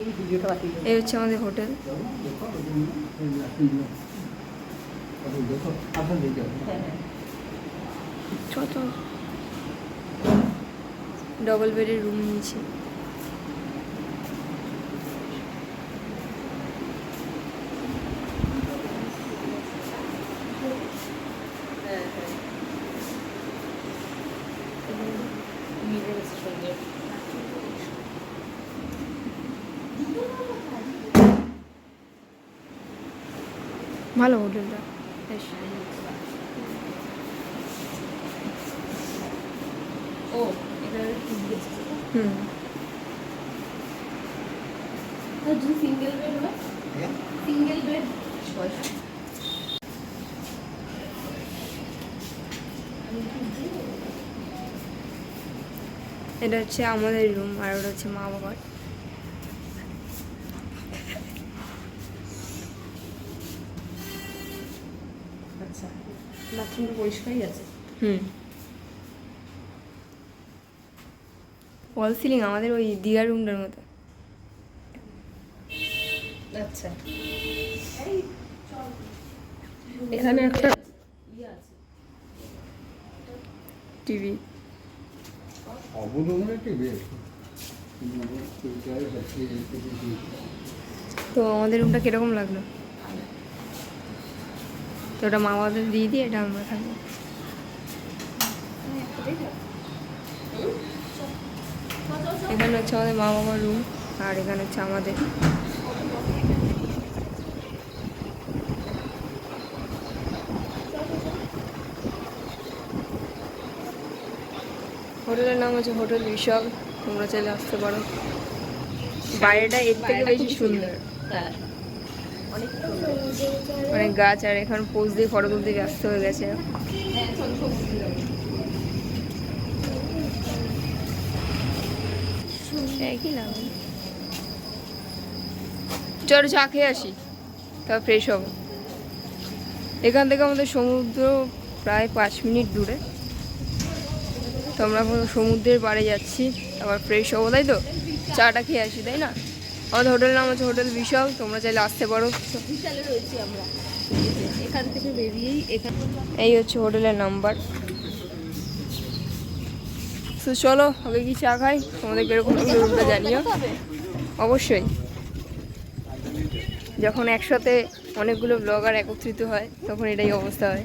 এই হচ্ছে আমাদের হোটেল। ডবল বেডের রুম নিয়েছি। ভালো হোটেলটা বেশ। ও এটা হুম। সিঙ্গেল বেড হয়। সিঙ্গেল বেড পয়সা এটা হচ্ছে আমাদের রুম আর ওটা হচ্ছে মা বাবার আচ্ছা বাথরুমটা পরিষ্কারই আছে। হুম। ওয়াল সিলিং আমাদের ওই দিঘার রুমটার মতো। আচ্ছা। এখানে একটা ইয়ে আছে। টিভি তো আমাদের রুমটা কীরকম লাগল? তো ওটা মা বাবাদের দিয়ে দিয়ে এটা আমরা থাকব এখানে হচ্ছে আমাদের মা বাবার রুম আর এখানে হচ্ছে আমাদের হোটেলের নাম হচ্ছে হোটেল ঋষভ তোমরা চাইলে আসতে পারো। বাইরেটা এর থেকে বেশি সুন্দর। হ্যাঁ। অনেক গাছ, আর এখন পোজ দিয়ে ফটো তুলতে ব্যস্ত হয়ে গেছে। লাগে চলো চা খেয়ে আসি তারপর ফ্রেশ হব। এখান থেকে আমাদের সমুদ্র প্রায় পাঁচ মিনিট দূরে। তো আমরা সমুদ্রের পাড়ে যাচ্ছি, আবার ফ্রেশ হব, তাই তো? চাটা খেয়ে আসি, তাই না? আমাদের হোটেলের নাম হচ্ছে হোটেল বিশাল তোমরা চাইলে আসতে পারো। বিশালে রয়েছি আমরা। এই এখান থেকে বেরিয়েই এখান এই হচ্ছে হোটেলের নাম্বার। তো চলো আগে কি চা খাই? তোমাদের কীরকম রুমটা জানিও। অবশ্যই। যখন একসাথে অনেকগুলো ব্লগার একত্রিত হয় তখন এটাই অবস্থা হয়।